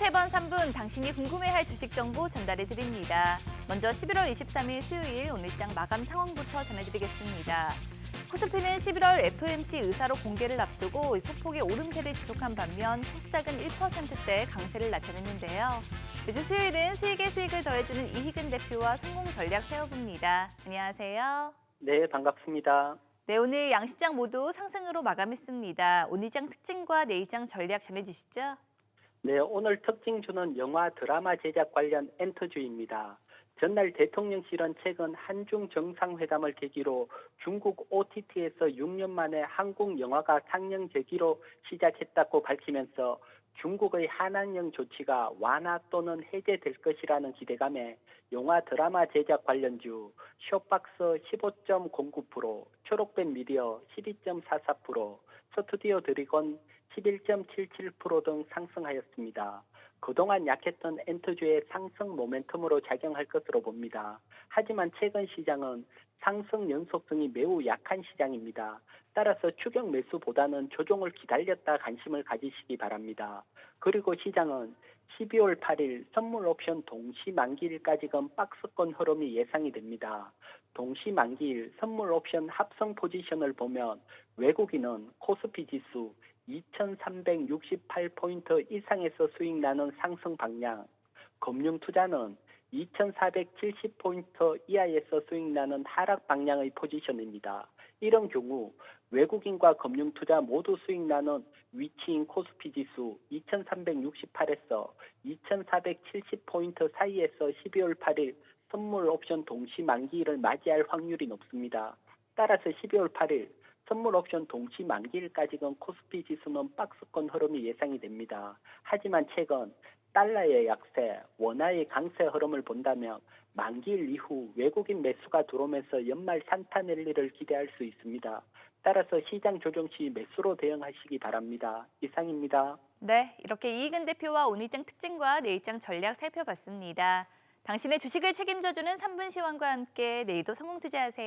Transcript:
매번 3분 당신이 궁금해할 주식 정보 전달해 드립니다. 먼저 11월 23일 수요일 오늘장 마감 상황부터 전해드리겠습니다. 코스피는 11월 FOMC 의사로 공개를 앞두고 소폭의 오름세를 지속한 반면 코스닥은 1%대 강세를 나타냈는데요. 매주 수요일은 수익에 수익을 더해주는 이희근 대표와 성공 전략 세워봅니다. 안녕하세요. 네, 반갑습니다. 네, 오늘 양시장 모두 상승으로 마감했습니다. 오늘장 특징과 내일장 전략 전해주시죠. 네, 오늘 특징 주는 영화 드라마 제작 관련 엔터주입니다. 전날 대통령실은 최근 한중 정상회담을 계기로 중국 OTT에서 6년 만에 한국 영화가 상영 제기로 시작했다고 밝히면서 중국의 한한령 조치가 완화 또는 해제될 것이라는 기대감에 영화 드라마 제작 관련주 쇼박스 15.09%, 초록뱀 미디어 12.44%, 스튜디오 드래곤 11.77%등 상승하였습니다. 그동안 약했던 엔터주의 상승 모멘텀으로 작용할 것으로 봅니다. 하지만 최근 시장은 상승 연속성이 매우 약한 시장입니다. 따라서 추격 매수보다는 조정을 기다렸다 관심을 가지시기 바랍니다. 그리고 시장은 12월 8일 선물 옵션 동시 만기일까지 건 박스권 흐름이 예상이 됩니다. 동시 만기일 선물 옵션 합성 포지션을 보면 외국인은 코스피 지수 2368포인트 이상에서 수익 나는 상승 방향, 금융 투자는 2470포인트 이하에서 수익 나는 하락 방향의 포지션입니다. 이런 경우 외국인과 금융 투자 모두 수익 나는 위치인 코스피 지수 2368에서 2470포인트 사이에서 12월 8일 선물 옵션 동시 만기일을 맞이할 확률이 높습니다. 따라서 12월 8일 선물 옵션 동시 만기일까지는 코스피 지수는 박스권 흐름이 예상이 됩니다. 하지만 최근 달러의 약세, 원화의 강세 흐름을 본다면 만기일 이후 외국인 매수가 들어오면서 연말 산타 랠리를 기대할 수 있습니다. 따라서 시장 조정 시 매수로 대응하시기 바랍니다. 이상입니다. 네, 이렇게 이희근 대표와 오늘장 특징과 내일장 전략 살펴봤습니다. 당신의 주식을 책임져주는 3분 시황과 함께 내일도 성공 투자하세요.